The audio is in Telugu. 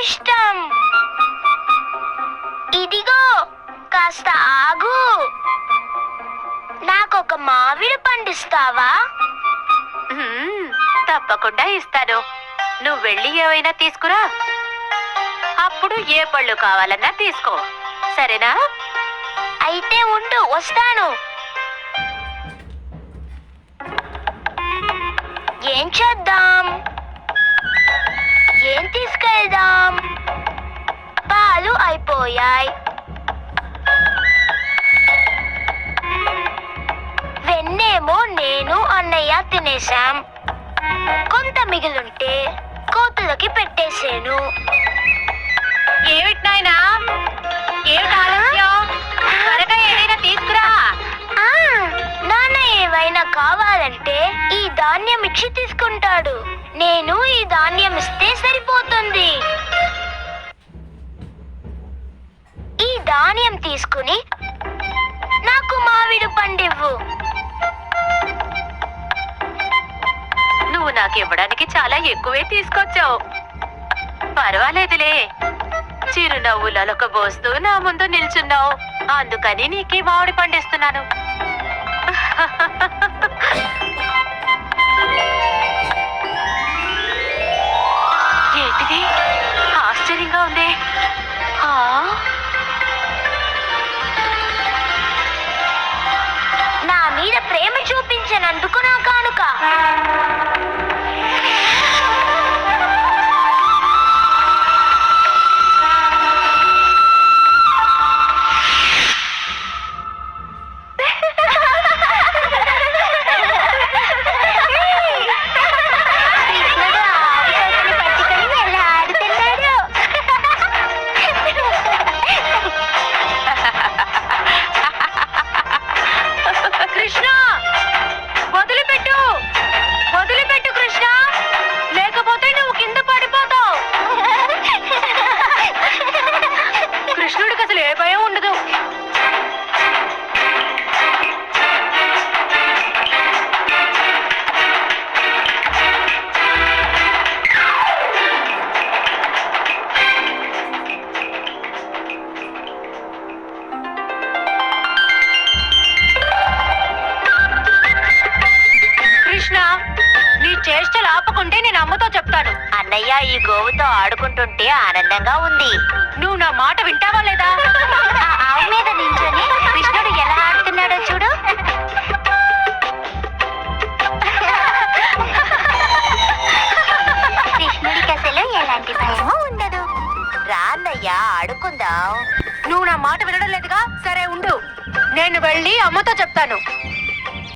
ఇష్టం ఇదిగో కాస్త ఆగు. నాకొక మామిడి పండిస్తావా? తప్పకుండా ఇస్తాను. నువ్వు వెళ్ళి ఏమైనా తీసుకురా. అప్పుడు ఏ పళ్ళు కావాలన్నా తీసుకో. సరేనా? అయితే ఉండు వస్తాను. ఏం చేద్దాం? అయిపోయాయి వెన్నేమో నేను అన్నయ్య తినేశాం. కొంత మిగిలుంటే కోతులకి పెట్టేశాను. ఏమిటి నాయనా? ఏమిటి ఆలస్యం? త్వరగా ఏదైనా తీసుకురా. ఆ, నాన్న ఏవైనా కావాలంటే ఈ ధాన్యం ఇచ్చి తీసుకుంటాడు. నేను ఈ ధాన్యం ఇస్తే తీసుకుని నాకు మామిడి పండివ్వు. నువ్వు నాకు ఇవ్వడానికి చాలా ఎక్కువే తీసుకొచ్చావు. పర్వాలేదులే. చిరునవ్వులొక బోస్తూ నా ముందు నిల్చున్నావు. అందుకని నీకే మామిడి పండిస్తున్నాను. నేను నా అసలు ఏ భయం ఉండదు. కృష్ణ నీ చేష్టలు ఆపకుంటే నేను అమ్మతో అన్నయ్య ఈ గోవుతో ఆడుకుంటుంటే ఆనందంగా ఉంది. నువ్వు నా మాట వింటావా లేదా? ఆ ఆవు మీద నించొని కృష్ణుడు ఎలా ఆడుతున్నాడో చూడు. కృష్ణుడికి అసలు ఎలాంటి భయము ఉండదు. రా ఆడుకుందాం. నువ్వు నా మాట వినడం లేదుగా? సరే ఉండు. నేను వెళ్ళి అమ్మతో చెప్తాను.